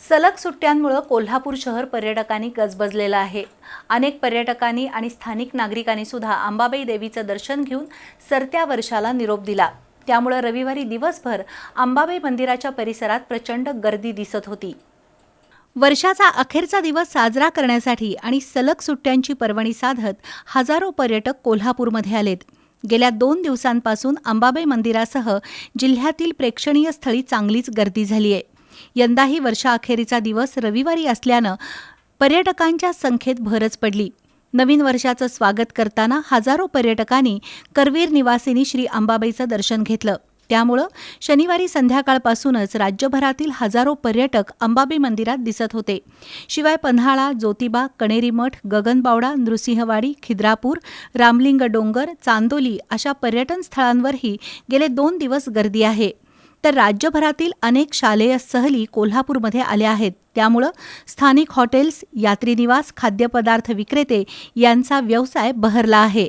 सलग सुट्ट्यांमुळं कोल्हापूर शहर पर्यटकांनी गजबजलेलं आहे. अनेक पर्यटकांनी आणि स्थानिक नागरिकांनी सुद्धा अंबाबाई देवीचं दर्शन घेऊन सरत्या वर्षाला निरोप दिला. त्यामुळं रविवारी दिवसभर अंबाबाई मंदिराच्या परिसरात प्रचंड गर्दी दिसत होती. वर्षाचा अखेरचा दिवस साजरा करण्यासाठी आणि सलग सुट्ट्यांची पर्वणी साधत हजारो पर्यटक कोल्हापूरमध्ये आलेत. गेल्या दोन दिवसांपासून अंबाबाई मंदिरासह जिल्ह्यातील प्रेक्षणीय स्थळी चांगलीच गर्दी झाली आहे यंदाही वर्षाअखेरीचा दिवस रविवारी असल्यानं पर्यटकांच्या संख्येत भरच पडली. नवीन वर्षाचं स्वागत करताना हजारो पर्यटकांनी करवीर निवासिनी श्री अंबाबाईचं दर्शन घेतलं. त्यामुळं शनिवारी संध्याकाळपासूनच राज्यभरातील हजारो पर्यटक अंबाबाई मंदिरात दिसत होते. शिवाय पन्हाळा ज्योतिबा कणेरी मठ गगनबावडा नृसिंहवाडी खिद्रापूर रामलिंग डोंगर चांदोली अशा पर्यटन स्थळांवरही गेले दोन दिवस गर्दी आहे. तर राज्यभरातील अनेक शालेय सहली कोल्हापूरमध्ये आल्या आहेत. त्यामुळं स्थानिक हॉटेल्स यात्रीनिवास खाद्यपदार्थ विक्रेते यांचा व्यवसाय बहरला आहे.